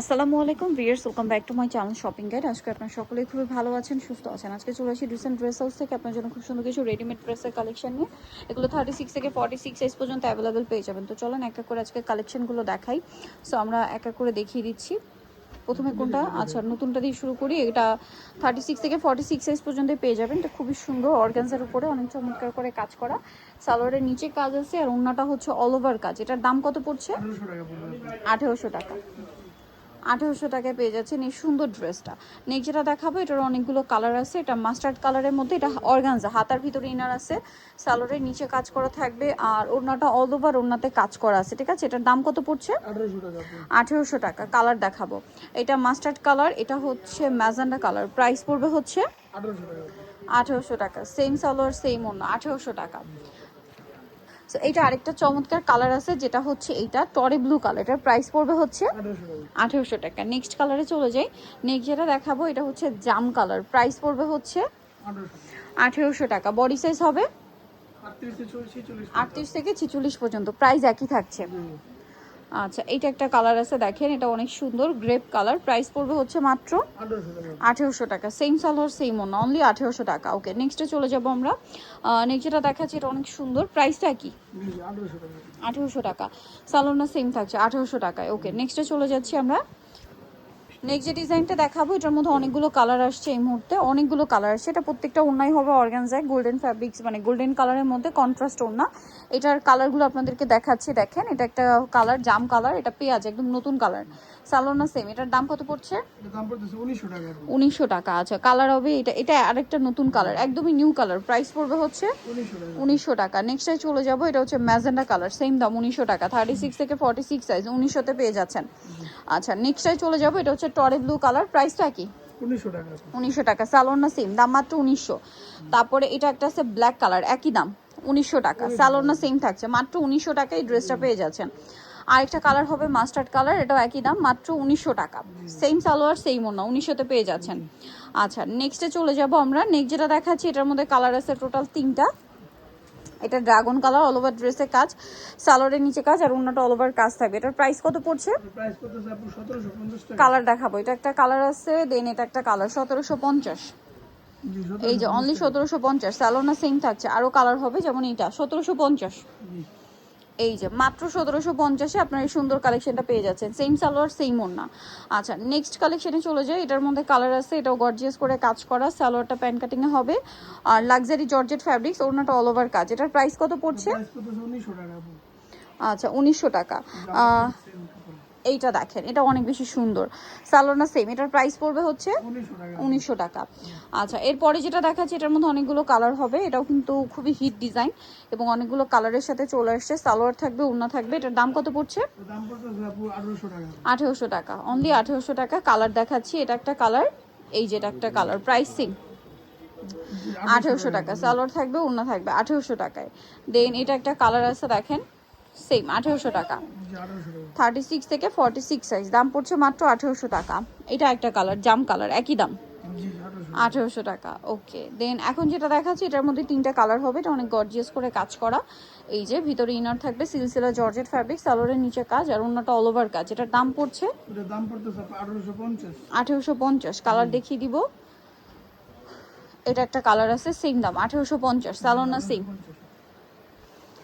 আসসালামু আলাইকুম viewers welcome back to my channel shopping guide. আজকে আপনার সকলেই খুবই ভালো আছেন, সুস্থ আছেন। আজকে চলে আসি রিসেন্ট ড্রেস হাউস থেকে। আপনার জন্য খুব সুন্দর কিছু রেডিমেড ড্রেসের কালেকশন নিয়ে। এগুলো থার্টি সিক্স থেকে ফর্টি সিক্স সাইজ পর্যন্ত অ্যাভেলেবেল পেয়ে যাবেন। তো চলেন এক এক করে আজকে কালেকশনগুলো দেখাই। সো আমরা এক এক করে দেখিয়ে দিচ্ছি। প্রথমে কোনটা? আচ্ছা নতুনটা দিয়ে শুরু করি। এটা থার্টি সিক্স থেকে ফর্টি সিক্স সাইজ পর্যন্ত পেয়ে যাবেন। এটা খুবই সুন্দর অর্গানজার উপরে, অনেক চমৎকার করে কাজ করা। সালোয়ারের নিচে কাজ আছে, আর অন্যটা হচ্ছে অল ওভার কাজ। এটার দাম কত পড়ছে? আঠেরোশো টাকা। আঠেরোশো টাকায় পেয়ে যাচ্ছেন এই সুন্দর ড্রেসটা নেক্সট যেটা দেখাবো এটার অনেকগুলো কালার আছে। এটা মাস্টার্ড কালারের মধ্যে এটা অর্গানজা হাতার ভিতরে ইনার আছে। সালোয়ারের নিচে কাজ করা থাকবে আর ওড়নাটা অল ওভার ওড়নাতে কাজ করা আছে ঠিক আছে? এটার দাম কত পড়ছে? আঠেরোশো টাকা কালার দেখাবো। এটা মাস্টার্ড কালার এটা হচ্ছে ম্যাজান্ডা কালার প্রাইস পড়বে হচ্ছে আঠেরোশো টাকা সেম সালোয়ার সেম অন্য আঠেরোশো টাকা। তো এইটা আরেকটা চমৎকার কালার আছে যেটা হচ্ছে এইটা। টরে ব্লু কালার এটার প্রাইস পড়বে হচ্ছে আঠেরোশো টাকা। নেক্সট কালারে চলে যাই। নেক্সট যেটা দেখাবো এটা হচ্ছে জাম কালার প্রাইস পড়বে হচ্ছে আঠেরোশো টাকা। বডি সাইজ হবে আটত্রিশ থেকে ছিচল্লিশ পর্যন্ত। প্রাইস একই থাকছে। আচ্ছা এইটা একটা কালার আছে, দেখেন, এটা অনেক সুন্দর গ্রেপ কালার প্রাইস পড়বে হচ্ছে মাত্র আঠেরোশো টাকা। সেম সালোয়ার সেম অন্য অনলি আঠেরোশো টাকা। ওকে নেক্সটে চলে যাব আমরা। নেক্সট যেটা দেখাচ্ছি, এটা অনেক সুন্দর। প্রাইসটা কি? আঠেরোশো টাকা। সালোনা সেম থাকছে, আঠেরোশো টাকায়। ওকে নেক্সটে চলে যাচ্ছি আমরা। নেক্সট যে ডিজাইনটা দেখাবো এটার মধ্যে অনেকগুলো কালার আসছে এই মুহূর্তে। অনেকগুলো কালার আসছে। এটা প্রত্যেকটা ওনাই হবে অর্গানজায় গোল্ডেন ফ্যাব্রিক্স মানে গোল্ডেন কালারের মধ্যে কন্ট্রাস্ট ওনা এটার কালারগুলো আপনাদেরকে দেখাচ্ছি দেখেন। এটা একটা কালার জাম কালার এটা পেঁয়াজ একদম নতুন কালার সালোনা সেম এটার দাম কত পড়ছে? উনিশশো টাকা আচ্ছা। কালার হবে এটা এটা আরেকটা নতুন কালার একদমই নিউ কালার প্রাইস পড়বে হচ্ছে উনিশশো টাকা। নেক্সটে চলে যাব এটা হচ্ছে ম্যাজেন্ডা কালার সেম দাম উনিশশো টাকা। থার্টি সিক্স থেকে ফর্টি সিক্স সাইজ উনিশশোতে পেয়ে যাচ্ছেন। আচ্ছা নেক্সটে চলে যাব এটা হচ্ছে টরে ব্লু কালার। প্রাইসটা কি? উনিশশো টাকা সালোয়ার না সেম দাম মাত্র উনিশশো। তারপরে এটা একটা আছে ব্ল্যাক কালার একই দাম উনিশশো টাকা। সালোয়ার না সেম থাকছে মাত্র উনিশশো টাকায় ড্রেসটা পেয়ে যাচ্ছেন। আরেকটা কালার হবে মাস্টার্ড কালার এটাও একই দাম মাত্র উনিশশো টাকা। সেম সালোয়ার সেম ওনা উনিশশোতে পেয়ে যাচ্ছেন। আচ্ছা নেক্সটে চলে যাব আমরা। নেক্সট যেটা দেখাচ্ছি এটার মধ্যে কালার আছে টোটাল তিনটা। এটা ড্রাগন কালার অল ওভার ড্রেসের কাজ সালোয়ারের নিচে কাজ আর অন্যটা অল ওভার কাজ থাকবে। এটার প্রাইস কত পড়ছে? কালার দেখাবো। এটা একটা কালার আছে দেন এটা একটা কালার সতেরোশো পঞ্চাশ। এই যে অনলি সতেরোশো পঞ্চাশ স্যালোনা সেম থাকছে। আরও কালার হবে যেমন এটা সতেরোশো পঞ্চাশ। এই যে মাত্র সতেরোশো পঞ্চাশে আপনার এই সুন্দর কালেকশনটা পেয়ে যাচ্ছেন। সেম সালোয়ার সেম ওড়না আচ্ছা নেক্সট কালেকশনে চলে যায় এটার মধ্যে কালার আছে এটাও গর্জিয়াস করে কাজ করা। সালোয়ারটা প্যান্ট কাটিংয়ে হবে। আর লাক্সারি জর্জেট ফ্যাব্রিক্স ওড়নাটা অল ওভার কাজ। এটার প্রাইস কত পড়ছে? আচ্ছা উনিশশো টাকা। এইটা দেখেন এটা অনেক বেশি সুন্দর। সালোনা সেম এটার প্রাইস পড়বে হচ্ছে উনিশশো টাকা। আচ্ছা এরপরে যেটা দেখাচ্ছে এটার মধ্যে অনেকগুলো কালার হবে। এটাও কিন্তু খুবই হিট ডিজাইন এবং অনেকগুলো কালারের সাথে চলে আসছে। সালোয়ার থাকবে উন্না থাকবে। এটার দাম কত পড়ছে? আঠেরোশো টাকা। অনলি আঠেরোশো টাকা কালার দেখাচ্ছি। এটা একটা কালার এই যেটা একটা কালার প্রাইস সেম আঠেরোশো টাকা সালোয়ার থাকবে উন্না থাকবে আঠেরোশো টাকায়। দেন এটা একটা কালার আছে দেখেন। সেম আঠেরোশো টাকা। থার্টি সিক্স থেকে ফর্টি সিক্স সাইজ দাম পড়ছে মাত্র আঠেরোশো টাকা। এটা একটা কালার জাম কালার একই দাম। আঠেরোশো টাকা ওকে দেন এখন যেটা দেখাচ্ছি, এটার মধ্যে তিনটা কালার হবে, এটা অনেক গর্জিয়াস করে কাজ করা। এই যে, ভিতরে ইনার থাকবে সিলসিলা জর্জেট ফ্যাব্রিক সালোয়ারের নিচে কাজ, আর অন্যটা অল ওভার কাজ। এটার দাম পড়ছে আঠেরোশো পঞ্চাশ। কালার দেখিয়ে দিব। এটা একটা কালার আছে সেম দাম, আঠেরোশো পঞ্চাশ সালোনা সেম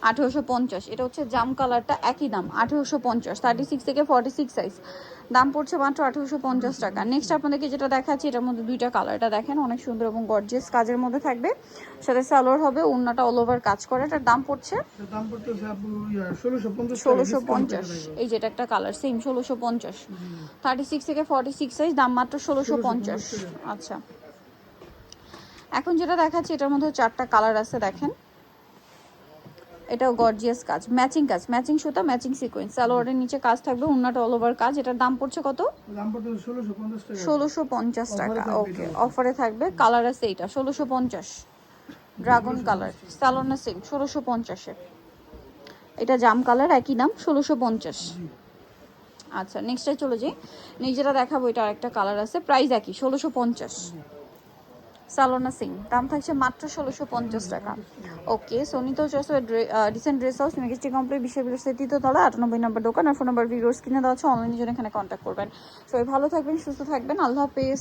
আঠেরোশো পঞ্চাশ। এটা হচ্ছে জাম কালারটা একই দাম আঠেরোশো পঞ্চাশ থার্টি সিক্স থেকে ফর্টি সিক্স সাইজ দাম পড়ছে মাত্র আঠেরোশো পঞ্চাশ টাকা। নেক্সট আপনাদেরকে যেটা দেখাচ্ছি এটার মধ্যে দুইটা কালার এটা দেখেন অনেক সুন্দর এবং গর্জিয়াস কাজের মধ্যে থাকবে। সাথে সালোয়ার হবে অন্যটা অল ওভার কাজ করে এটার দাম পড়ছে ষোলোশো পঞ্চাশ এই যেটা একটা কালার সেম ষোলোশো পঞ্চাশ। থার্টি সিক্স থেকে ফর্টি সিক্স সাইজ দাম মাত্র ষোলোশো পঞ্চাশ। আচ্ছা। এখন যেটা দেখাচ্ছি এটার মধ্যে চারটা কালার আছে দেখেন। এটাও গর্জিয়াস কাজ। ম্যাচিং কাজ ম্যাচিং সুতা ম্যাচিং সিকোয়েন্স সালোয়ারের নিচে কাজ থাকবে অন্যটা অল ওভার কাজ। এটার দাম পড়ছে কত? ষোলোশো পঞ্চাশ টাকা। ওকে অফারে থাকবে কালার আছে এইটা ষোলোশো পঞ্চাশ। ড্রাগন কালার সালোনা সেম ষোলোশো পঞ্চাশে এটা জাম কালার একই দাম ষোলোশো পঞ্চাশ। আচ্ছা নেক্সটে চলে যাই। যেটা দেখাবো এটা আরেকটা কালার আছে প্রাইস একই ষোলোশো পঞ্চাশ। সালোনা সিং দাম থাকছে মাত্র ষোলোশো পঞ্চাশ টাকা। ওকে সোনিতা চয়েছে রিসেন্ট ড্রেস হাউস মেগেস্টি কমপ্লিট বিশ্ববিদ্যালয় তৃতীয় তলা আটানব্বই নম্বর দোকান আর ফোন নম্বর ভিডিওস কিনে দেওয়া আছে অনলাইনে জন্য এখানে কন্ট্যাক্ট করবেন। সবাই ভালো থাকবেন, সুস্থ থাকবেন, আল্লাহ হাফেজ।